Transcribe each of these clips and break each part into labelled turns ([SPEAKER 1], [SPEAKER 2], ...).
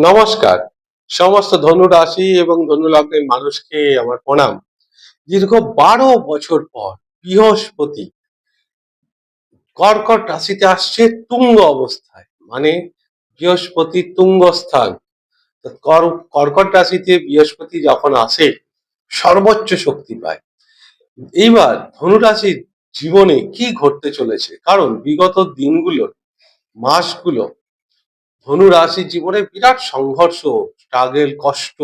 [SPEAKER 1] নমস্কার। সমস্ত ধনু রাশি এবং ধনু লগ্নের মানুষকে আমার প্রণাম। দীর্ঘ বারো বছর পর বৃহস্পতি কর্কট রাশিতে আসছে তুঙ্গ অবস্থায়। মানে বৃহস্পতি তুঙ্গ স্থান কর- কর্কট রাশিতে বৃহস্পতি যখন আসে, সর্বোচ্চ শক্তি পায়। এইবার ধনু রাশির জীবনে কি ঘটতে চলেছে? কারণ বিগত দিনগুলো, মাসগুলো ধনু রাশির জীবনে বিরাট সংঘর্ষ স্ট্রাগেল কষ্ট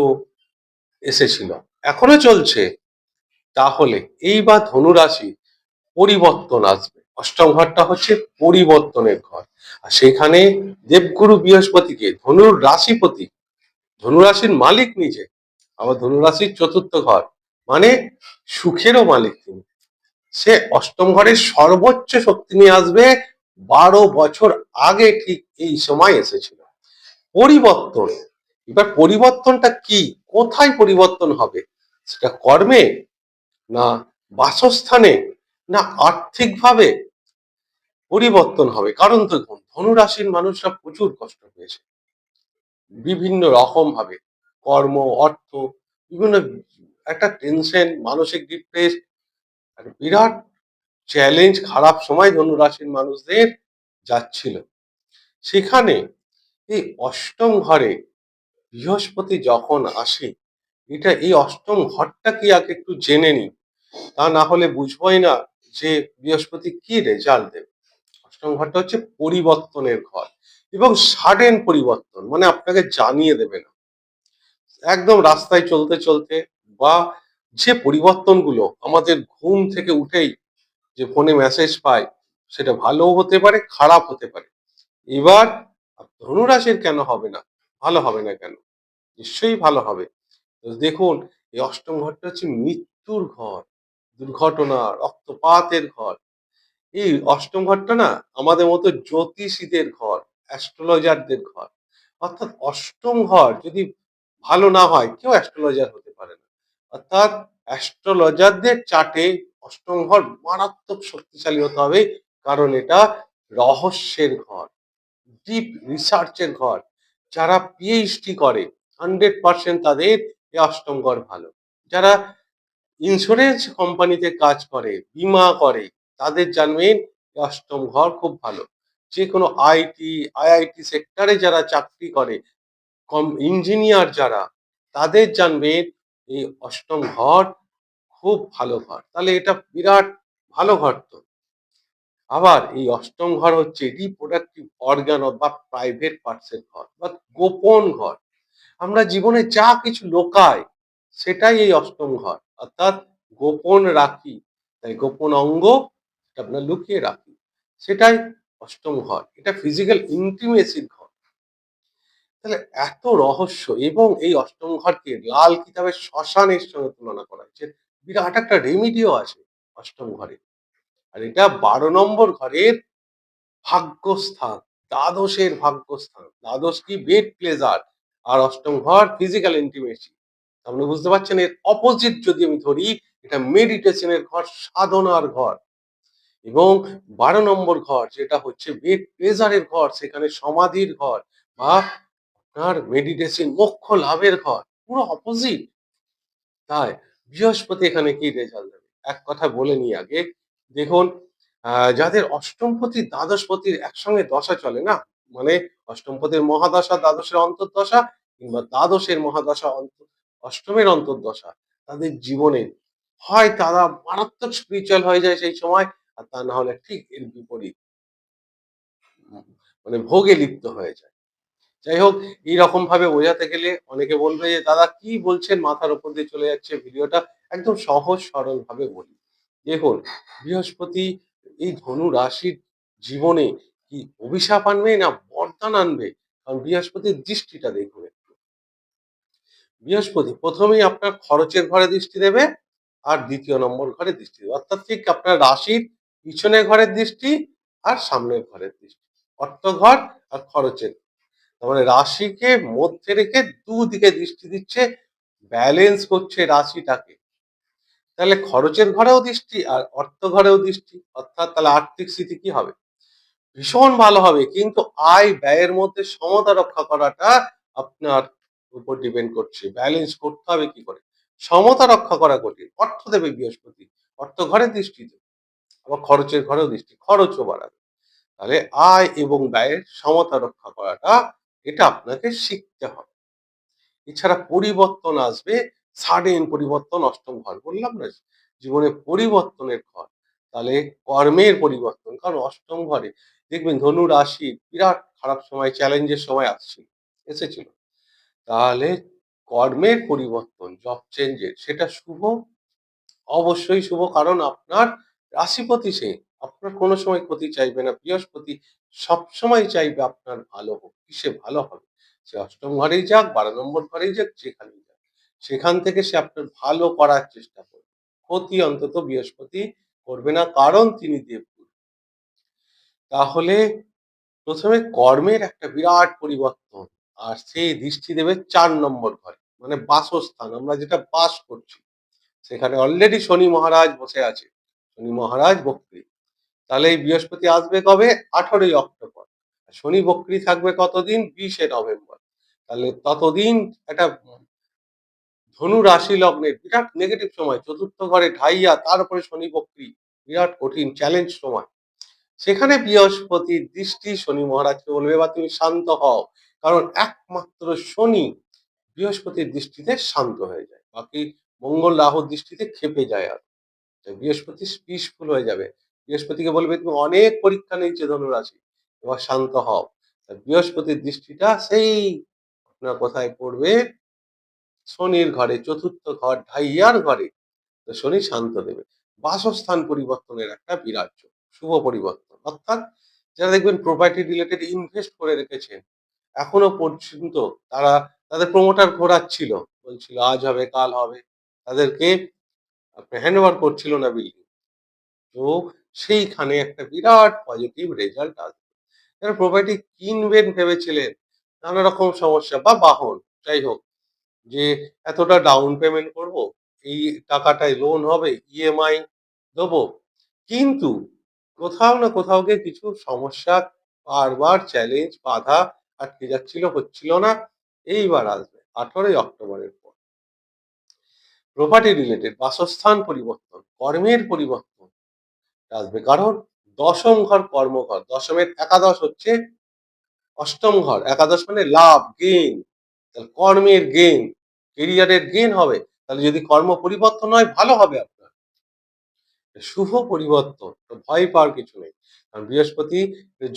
[SPEAKER 1] এসেছিল। এখনও চলছে। তাহলে এইবার ধনু রাশি পরিবর্তন আসবে। অষ্টম ঘরটা হচ্ছে পরিবর্তনের ঘর। আর সেখানে দেবগুরু বৃহস্পতিকে ধনুর রাশিপতি ধনু রাশির মালিক নিজে, আবার ধনু রাশির চতুর্থ ঘর মানে সুখেরও মালিক তিনি। সে অষ্টম ঘরের সর্বোচ্চ শক্তি নিয়ে আসবে বারো বছর আগে ঠিক এই সময় এসেছিল। পরিবর্তন এবার পরিবর্তনটা কি? কোথায় পরিবর্তন হবে? সেটা কর্মে না বাসস্থানে না আর্থিকভাবে পরিবর্তন হবে? কারণ দেখুন, ধনুরাশির মানুষরা প্রচুর কষ্ট পেয়েছে। বিভিন্ন রকম ভাবে কর্ম অর্থ বিভিন্ন একটা টেনশন মানসিক ডিপ্রেস বিরাট চ্যালেঞ্জ খারাপ সময় ধনু রাশির মানুষদের যাচ্ছিল। সেখানে এই অষ্টম ঘরে বৃহস্পতি যখন আসে, এটা এই অষ্টম ঘরটা কি আগে একটু জেনে নি তা না হলে বুঝবই না যে বৃহস্পতি কি রেজাল্ট দেবে। অষ্টম ঘরটা হচ্ছে পরিবর্তনের ঘর এবং সাডেন পরিবর্তন মানে আপনাকে জানিয়ে দেবে না। একদম রাস্তায় চলতে চলতে বা যে পরিবর্তনগুলো আমাদের ঘুম থেকে উঠেই যে ফোনে মেসেজ পাই, সেটা ভালোও হতে পারে, খারাপ হতে পারে। এবার ধনুরাশির কেন হবে না? ভালো হবে না কেন? নিশ্চয়ই ভালো হবে। দেখুন, এই অষ্টম ঘরটা হচ্ছে মৃত্যুর ঘর, দুর্ঘটনা, রক্তপাতের ঘর। এই অষ্টম ঘরটা না, আমাদের মতো জ্যোতিষীদের ঘর অ্যাস্ট্রোলজারদের ঘর। অর্থাৎ অষ্টম ঘর যদি ভালো না হয়, কেউ অ্যাস্ট্রোলজার হতে পারে না। অর্থাৎ অ্যাস্ট্রোলজারদের চার্টে অষ্টম ঘর মারাত্মক শক্তিশালী হতে হবে, কারণ এটা রহস্যের ঘর ডিপ রিসার্চের ঘর। যারা পিএইচডি করে হান্ড্রেড পার্সেন্ট তাদের এই অষ্টম ঘর ভালো। যারা ইন্স্যুরেন্স কোম্পানিতে কাজ করে, বিমা করে, তাদের জানবেন অষ্টম ঘর খুব ভালো। যে কোনো আইটি আইআইটি সেক্টরে যারা চাকরি করে, কম ইঞ্জিনিয়ার যারা, তাদের জানবেন এই অষ্টম ঘর খুব ভালো ঘর। তাহলে এটা বিরাট ভালো ঘর তো। আবার এই অষ্টম ঘর হচ্ছে রিপ্রোডাক্টিভ অর্গান বা প্রাইভেট পার্টসের ঘর বা গোপন ঘর। আমরা জীবনে যা কিছু লোকাই সেটাই এই অষ্টম ঘর। অর্থাৎ গোপন রাখি। তাই গোপন অঙ্গ আমরা লুকিয়ে রাখি। সেটাই অষ্টম ঘর। এটা ফিজিক্যাল ইন্টিমেসির ঘর। তাহলে এত রহস্য এবং এই অষ্টম ঘরকে লাল কিতাবের শ্মশানের সঙ্গে তুলনা করা হয়েছে। বিরাট একটা রেমিডিও আছে অষ্টম ঘরে। আর এটা বারো নম্বর ঘরের ভাগ্যস্থান, দ্বাদশের ভাগ্যস্থান। দ্বাদশ কি বেড প্লেজার আর অষ্টম ঘর ফিজিক্যাল ইন্টিমেসি আপনি বুঝতে পারছেন এর অপোজিট যদি আমি ধরি, এটা মেডিটেশনের ঘর, সাধনার ঘর। এবং বারো নম্বর ঘর যেটা হচ্ছে বেড প্লেজারের ঘর, সেখানে সমাধির ঘর বা আপনার মেডিটেশন মোক্ষ লাভের ঘর। পুরো অপোজিট তাই বৃহস্পতি এখানে কি রেজাল্ট দেবে? এক কথা বলে নিই আগে। দেখুন যাদের অষ্টমপতি, দ্বাদশপতির একসঙ্গে দশা চলে না? মানে অষ্টমপতির মহাদশা, দ্বাদশের অন্তর্দশা কিংবা দ্বাদশের মহাদশা অষ্টমের অন্তর্দশা তাদের জীবনে হয় তারা মারাত্মক স্পিরিচুয়াল হয়ে যায় সেই সময় আর তা না হলে ঠিক এর বিপরীত। মানে ভোগে লিপ্ত হয়ে যায়। যাই হোক এইরকম ভাবে বোঝাতে গেলে অনেকে বলবে যে, দাদা, কি বলছেন? মাথার উপর দিয়ে চলে যাচ্ছে ভিডিওটা। একদম সহজ সরল ভাবে বলি। দেখুন, বৃহস্পতি, এই ধনু রাশির জীবনে কি অভিশাপ আনবে না বরদান আনবে? কারণ বৃহস্পতির দৃষ্টিটা দেখুন একটু। বৃহস্পতি, প্রথমেই আপনার খরচের ঘরে দৃষ্টি দেবে আর দ্বিতীয় নম্বর ঘরে দৃষ্টি দেবে। অর্থাৎ ঠিক আপনার রাশির পিছনের ঘরের দৃষ্টি আর সামনের ঘরের দৃষ্টি। অর্থ ঘর আর খরচের তার মানে রাশিকে মধ্যে রেখে দুদিকে দৃষ্টি দিচ্ছে ব্যালেন্স করছে রাশিটাকে। তাহলে খরচের ঘরেও দৃষ্টি আর অর্থ ঘরেও দৃষ্টি, অর্থাৎ তাহলে আর্থিক স্থিতি কি হবে? ভীষণ ভালো হবে, কিন্তু আয় ব্যয়ের মধ্যে সমতা রক্ষা করাটা আপনার উপর ডিপেন্ড করছে। ব্যালেন্স করতে হবে কি করে? সমতা রক্ষা করা কঠিন। অর্থ দেবে বৃহস্পতি, অর্থ ঘরে দৃষ্টি দেবে। আবার খরচের ঘরেও দৃষ্টি, খরচও বাড়াবে। তাহলে আয় এবং ব্যয়ের সমতা রক্ষা করাটা এটা আপনাকে শিখতে হবে। এছাড়া পরিবর্তন আসবে সাডেন পরিবর্তন, অষ্টম ঘর বললাম না, জীবনে পরিবর্তনের ঘর। তাহলে কর্মের পরিবর্তন, কারণ অষ্টম ঘরে দেখবেন ধনু রাশি বিরাট খারাপ সময় চ্যালেঞ্জের সময় আসছিল এসেছিল। তাহলে কর্মের পরিবর্তন জব চেঞ্জের সেটা শুভ, অবশ্যই শুভ, কারণ আপনার রাশিপতি সে। আপনার কোনো সময় ক্ষতি চাইবে না। বৃহস্পতি সবসময় চাইবে আপনার ভালো হোক, কিসে ভালো হবে? সে অষ্টম ঘরেই যাক, বারো নম্বর ঘরেই যাক, যেখানেই যাক। সেখান থেকে সে আপনার ভালো করার চেষ্টা করবে। ক্ষতি অন্তত বৃহস্পতি করবে না, কারণ তিনি দেবগুরু। তাহলে প্রথমে কর্মের একটা বিরাট পরিবর্তন, আর সেই দৃষ্টি দেবে চার নম্বর ঘরে মানে বাসস্থান। আমরা যেটা বাস করছি, সেখানে অলরেডি শনি মহারাজ বসে আছে। শনি মহারাজ বক্রী। তাহলে এই বৃহস্পতি আসবে কবে? আঠারোই অক্টোবর। শনি বক্রি থাকবে কতদিন? বিশে নভেম্বর। তাহলে ততদিন একটা ধনু রাশি লগ্নের বিরাট নেগেটিভ সময়, চতুর্থ ঘরে ঢাইয়া তার উপরে শনি বক্রি, বিরাট কঠিন চ্যালেঞ্জ সময়। সেখানে বৃহস্পতির দৃষ্টি শনি মহারাজকে বলবে বা তুমি শান্ত হও। কারণ একমাত্র শনি বৃহস্পতির দৃষ্টিতে শান্ত হয়ে যায়। বাকি মঙ্গল রাহুর দৃষ্টিতে খেপে যায় আর। বৃহস্পতি পিসফুল হয়ে যাবে। বৃহস্পতিকে বলবে তুমি অনেক পরীক্ষা নিয়েছে ধনুরাশি এবার শান্ত হও। বৃহস্পতির দৃষ্টিটা সেই আপনার কোথায় পড়বে? শনির ঘরে চতুর্থ ঘর ঢাইয়ার ঘরে। তো শনি শান্ত দেবে। বাসস্থান পরিবর্তনের একটা বিরাট যোগ, শুভ পরিবর্তন। অর্থাৎ যারা দেখবেন প্রপার্টি রিলেটেড ইনভেস্ট করে রেখেছেন এখনও পর্যন্ত তারা তাদের প্রমোটার ঘোরাচ্ছিল। বলছিল আজ হবে কাল হবে। তাদেরকে হ্যান্ড ওভার করছিল না বিল্ডিং তো সেইখানে একটা বিরাট পজিটিভ রেজাল্ট আসবে। যারা প্রপার্টি কিনবেন ভেবেছিলেন নানা রকম সমস্যা বা বাহন যাই হোক যে এতটা ডাউন পেমেন্ট করব এই টাকাটায় লোন হবে ইএমআই দেবো। কিন্তু কোথাও না কোথাও গিয়ে কিছু সমস্যা বারবার চ্যালেঞ্জ বাধা আটকে যাচ্ছিল হচ্ছিল না এইবার আসবে আঠারোই অক্টোবরের পর। প্রপার্টি রিলেটেড বাসস্থান পরিবর্তন কর্মের পরিবর্তন। আসবে। কারণ দশম ঘর কর্মঘর, দশমের একাদশ হচ্ছে অষ্টম ঘর। একাদশ মানে লাভ গেইন কর্মের গেইন কেরিয়ারের গেইন হবে। তাহলে যদি কর্ম পরিবর্তন হয়, ভালো হবে আপনার। শুভ পরিবর্তন ভয় পাওয়ার কিছু নেই। কারণ বৃহস্পতি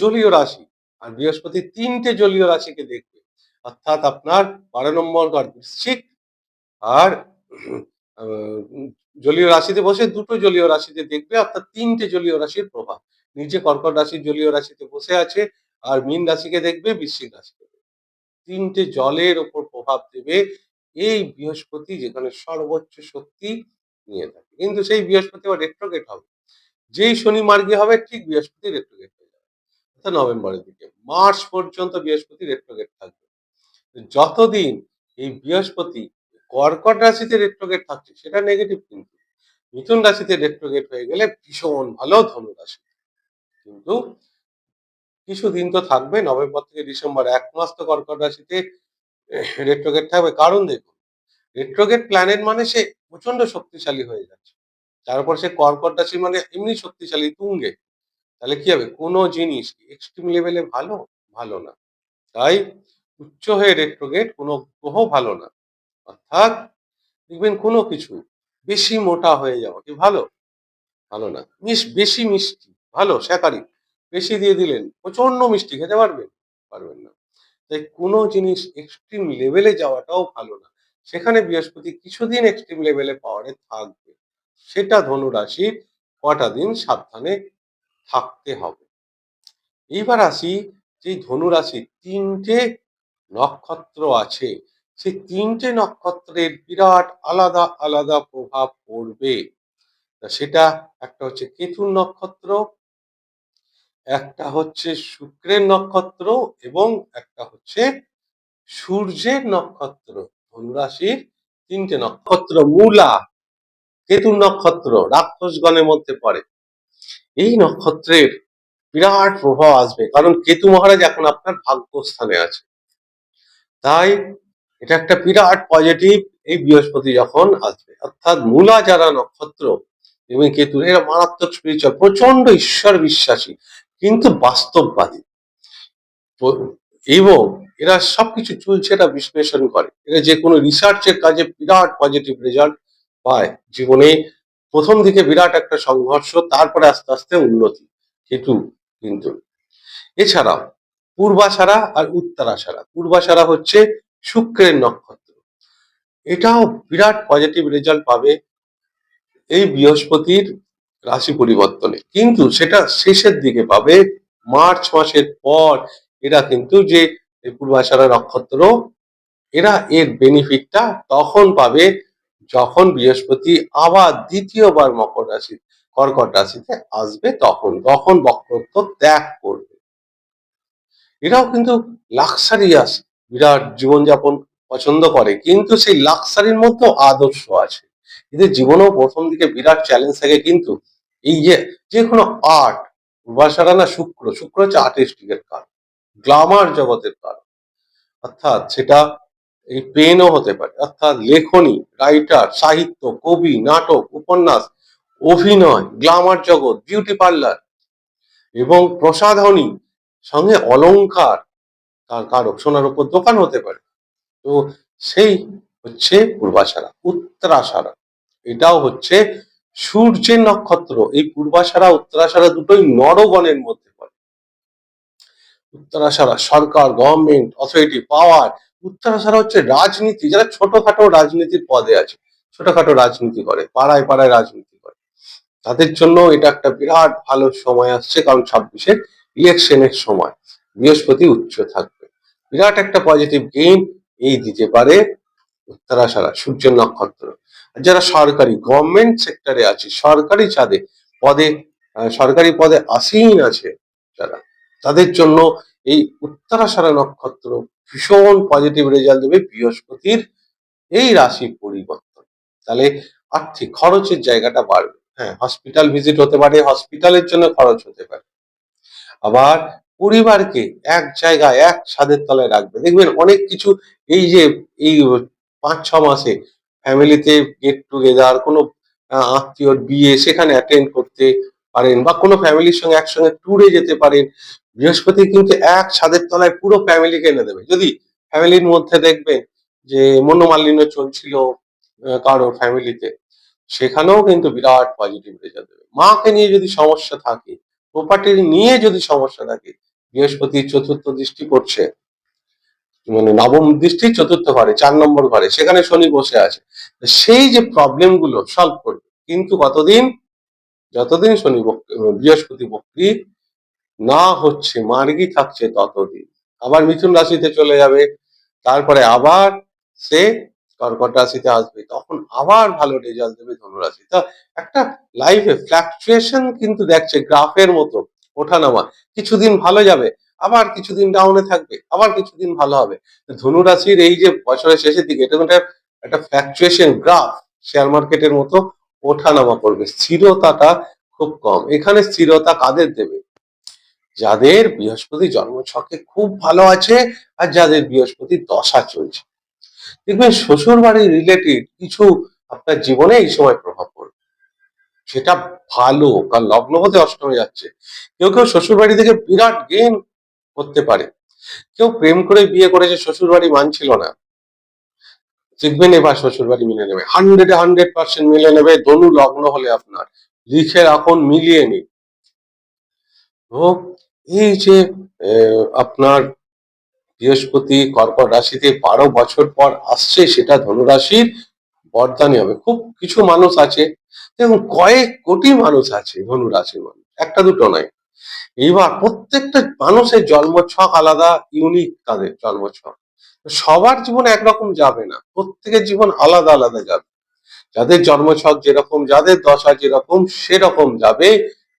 [SPEAKER 1] জলীয় রাশি, আর বৃহস্পতি তিনটে জলীয় রাশিকে দেখবে। অর্থাৎ আপনার বারো নম্বর ঘর বৃশ্চিক, আর জলীয় রাশিতে বসে দুটো জলীয় রাশিতে দেখবে, অর্থাৎ তিনটে জলীয় রাশির প্রভাব। নিচে কর্কট রাশির জলীয় রাশিতে বসে আছে, আর মীন রাশিকে দেখবে বৃশ্চিক রাশিকে। তিনটে জলের ওপর প্রভাব দেবে, এই বৃহস্পতি যেখানে সর্বোচ্চ শক্তি নিয়ে থাকে। কিন্তু সেই বৃহস্পতি আবার রেট্রোগেট হবে। যেই শনি মার্গে হবে, ঠিক বৃহস্পতি রেট্রোগেট হয়ে যাবে। অর্থাৎ নভেম্বরের দিকে। মার্চ পর্যন্ত বৃহস্পতি রেট্রোগেট থাকবে। যতদিন এই বৃহস্পতি কর্কট রাশিতে রেট্রোগেট থাকছে, সেটা নেগেটিভ কিন্তু। মিথুন রাশিতে রেট্রোগেট হয়ে গেলে ভীষণ ভালো ধনু রাশি কিন্তু কিছুদিন তো থাকবে, নভেম্বর থেকে ডিসেম্বর, এক মাস তো কর্কট রাশিতে রেট্রোগেট থাকবে। কারণ দেখুন রেট্রোগেট প্ল্যানেট মানে সে প্রচণ্ড শক্তিশালী হয়ে যাচ্ছে। তারপর সে কর্কট রাশি মানে এমনি শক্তিশালী, তুঙ্গে। তাহলে কি হবে? কোনো জিনিস এক্সট্রিম লেভেলে ভালো ভালো না। তাই উচ্চ হয়ে রেট্রোগেট কোনো গ্রহ ভালো না। অর্থাৎ দেখবেন কোনো কিছু বেশি মোটা হয়ে যাওয়া কি ভালো? ভালো না। মিশ, বেশি মিষ্টি, ভালো স্যাকারি বেশি দিয়ে দিলেন প্রচণ্ড মিষ্টি খেতে পারবেন? পারবেন না। তাই কোনো জিনিস এক্সট্রিম লেভেলে যাওয়াটাও ভালো না। সেখানে বৃহস্পতি কিছুদিন এক্সট্রিম লেভেলে পাওয়ারে থাকবে। সেটা ধনু রাশির কটা দিন সাবধানে থাকতে হবে। এইবার আসি যে ধনু রাশির তিনটে নক্ষত্র আছে। সেই তিনটে নক্ষত্রের বিরাট আলাদা আলাদা প্রভাব পড়বে। সেটা একটা হচ্ছে কেতুর নক্ষত্র, একটা হচ্ছে শুক্রের নক্ষত্র এবং একটা হচ্ছে সূর্যের নক্ষত্র। ধনুরাশির তিনটে নক্ষত্র মূলা, কেতুর নক্ষত্র রাক্ষসগণের মধ্যে পড়ে। এই নক্ষত্রের বিরাট প্রভাব আসবে কারণ কেতু মহারাজ এখন আপনার ভাগ্যস্থানে আছে। তাই এটা একটা বিরাট পজিটিভ এই বৃহস্পতি যখন আসবে। অর্থাৎ মূলা যারা নক্ষত্র, এবং কেতু, এরা মারাত্মক স্পিরিচুয়াল প্রচণ্ড ঈশ্বর বিশ্বাসী, কিন্তু বাস্তববাদী। এবং এরা সবকিছু চলছে এটা বিশ্লেষণ করে। এরা যে কোনো রিসার্চের কাজে বিরাট পজিটিভ রেজাল্ট পায়। জীবনে প্রথম দিকে বিরাট একটা সংঘর্ষ, তারপরে আস্তে আস্তে উন্নতি, কেতু কিন্তু। এছাড়াও, পূর্বাশারা আর উত্তরাশারা। পূর্বাশারা হচ্ছে শুক্রের নক্ষত্র। এটাও বিরাট পজিটিভ রেজাল্ট পাবে এই বৃহস্পতির রাশি পরিবর্তনে। কিন্তু সেটা শেষের দিকে পাবে। মার্চ মাসের পর এরা কিন্তু যে পূর্বাশারা নক্ষত্র, এরা এর বেনিফিটটা তখন পাবে যখন বৃহস্পতি আবার দ্বিতীয়বার মকর রাশি, কর্কট রাশিতে আসবে তখন। তখন বক্রত্ব ত্যাগ করবে। এরাও কিন্তু লাক্সারিয়াস বিরাট জীবনযাপন পছন্দ করে, কিন্তু সেই লাক্সারির মধ্যেও আদর্শ আছে। এদের জীবনেও প্রথম দিকে বিরাট চ্যালেঞ্জ থাকে, কিন্তু এই যে যে কোনো আর্ট উপাসারা না শুক্র শুক্র হচ্ছে আর্টিস্টিকের কারণ গ্লামার জগতের কারণ। অর্থাৎ সেটা এই পেনও হতে পারে, অর্থাৎ লেখনী রাইটার সাহিত্য, কবি, নাটক, উপন্যাস, অভিনয় গ্লামার জগৎ বিউটি পার্লার এবং প্রসাধনী, সঙ্গে অলংকার কারক, সোনার উপর দোকান হতে পারে। তো সেই হচ্ছে পূর্বাশারা, উত্তরাশারা। এটাও হচ্ছে সূর্যের নক্ষত্র। এই পূর্বাশারা, উত্তরাশারা দুটোই নরগণের মধ্যে পড়ে। উত্তরাশারা সরকার গভর্নমেন্ট অথরিটি পাওয়ার উত্তরাশারা হচ্ছে রাজনীতি। যারা ছোটখাটো রাজনীতির পদে আছে, ছোটখাটো রাজনীতি করে, পাড়ায় পাড়ায় রাজনীতি করে। তাদের জন্য এটা একটা বিরাট ভালো সময় আসছে, কারণ ছাব্বিশের ইলেকশনের সময়। বৃহস্পতি উচ্চ থাকবে। বিরাট একটা পজিটিভ গেইন এই দিতে পারে উত্তরাশারা সূর্যের নক্ষত্র। যারা সরকারি গভর্নমেন্ট সেক্টরে আছে, সরকারি চাঁদে পদে সরকারি পদে আসীন আছে যারা, তাদের জন্য এই উত্তরাশারা নক্ষত্র ভীষণ পজিটিভ রেজাল্ট দেবে বৃহস্পতির এই রাশি পরিবর্তন। তাহলে আর্থিক খরচের জায়গাটা বাড়বে। হ্যাঁ হসপিটাল ভিজিট হতে পারে হসপিটালের জন্য খরচ হতে পারে। আবার পরিবারকে এক জায়গায়, এক ছাদের তলায় রাখবে। দেখবেন অনেক কিছু এই যে, এই পাঁচ, ছ মাসে ফ্যামিলিতে গেট টুগেদার, কোনো আত্মীয়র বিয়ে সেখানে অ্যাটেন্ড করতে পারেন বা কোনো ফ্যামিলির সঙ্গে একসঙ্গে ট্যুরে যেতে পারেন। বৃহস্পতি কিন্তু এক ছাদের তলায় পুরো ফ্যামিলিকে এনে দেবে। যদি ফ্যামিলির মধ্যে দেখবেন যে মনোমালিন্য চলছিল কারোর ফ্যামিলিতে, সেখানেও কিন্তু বিরাট পজিটিভ রেজাল্ট দেবে। মাকে নিয়ে যদি সমস্যা থাকে প্রপার্টি নিয়ে যদি সমস্যা থাকে বৃহস্পতি চতুর্থ দৃষ্টি করছে মানে নবম দৃষ্টি চতুর্থ ঘরে, চার নম্বর ঘরে, সেখানে শনি বসে আছে। সেই যে প্রবলেমগুলো সলভ করবে। কিন্তু কতদিন? যতদিন শনি বৃহস্পতি বক্রি না হচ্ছে, মার্গী থাকছে ততদিন। আবার মিথুন রাশিতে চলে যাবে, তারপরে আবার সে কর্কট রাশিতে আসবে, তখন আবার ভালো রেজাল্ট দেবে ধনুরাশি তা একটা লাইফে ফ্ল্যাকচুয়েশন কিন্তু দেখছে গ্রাফের মতো। ওঠানামা। কিছুদিন ভালো যাবে, আবার কিছুদিন ডাউনে থাকবে, আবার কিছুদিন ভালো হবে। ধনুরাশির এই যে বছরের শেষের দিকে, এটা কিন্তু একটা- একটা ফ্ল্যাকচুয়েশন গ্রাফ শেয়ার মার্কেটের মতো ওঠানামা করবে। স্থিরতাটা খুব কম। এখানে স্থিরতা কাদের দেবে? যাদের বৃহস্পতি জন্মছকে খুব ভালো আছে, আর যাদের বৃহস্পতি দশা চলছে। দেখবেন শ্বশুর বাড়ির রিলেটেড কিছু আপনার জীবনে এই সময় প্রভাব পড়বে। সেটা ভালো, কারণ লগ্নপতি অষ্টমে যাচ্ছে। কেউ কেউ শ্বশুর বাড়ি থেকে বিরাট গেইন করতে পারে। কেউ প্রেম করে বিয়ে করেছে শ্বশুর বাড়ি মানছিল না। দেখবেন এবার শ্বশুর বাড়ি মিলে নেবে। হান্ড্রেড হান্ড্রেড পার্সেন্ট মিলে নেবে। ধনু লগ্ন হলে আপনার। লিখে রাখুন, মিলিয়ে নিন। তো এই যে আপনার বৃহস্পতি, কর্কট রাশিতে বারো বছর পর আসছে, সেটা ধনুরাশির বরদানি হবে। খুব কিছু মানুষ আছে এবং কয়েক কোটি মানুষ আছে ধনুরাশির মানুষ একটা দুটো নয়। এইবার প্রত্যেকটা মানুষের জন্মছক আলাদা ইউনিক তাদের জন্মছক। সবার জীবন একরকম যাবে না, প্রত্যেকের জীবন আলাদা আলাদা যাবে। যাদের জন্মছক যেরকম, যাদের দশা যেরকম, সেরকম যাবে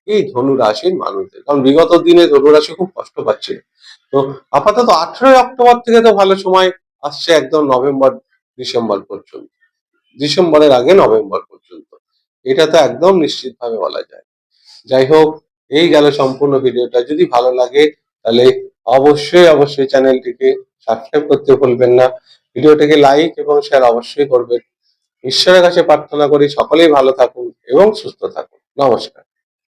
[SPEAKER 1] এই ধনু রাশির মানুষদের। কারণ বিগত দিনে ধনু রাশি খুব কষ্ট পাচ্ছে। তো আপাতত আঠেরোই অক্টোবর থেকে তো ভালো সময় আসছে, একদম নভেম্বর, ডিসেম্বর পর্যন্ত। ডিসেম্বরের আগে নভেম্বর পর্যন্ত। এটা তো একদম নিশ্চিত ভাবে বলা যায়। যাই হোক, এই গেল সম্পূর্ণ ভিডিওটা। যদি ভালো লাগে, তাহলে অবশ্যই অবশ্যই চ্যানেলটিকে সাবস্ক্রাইব করতে ভুলবেন না। ভিডিওটিকে লাইক এবং শেয়ার অবশ্যই করবেন। ঈশ্বরের কাছে প্রার্থনা করি, সকলেই ভালো থাকুন এবং সুস্থ থাকুন। নমস্কার।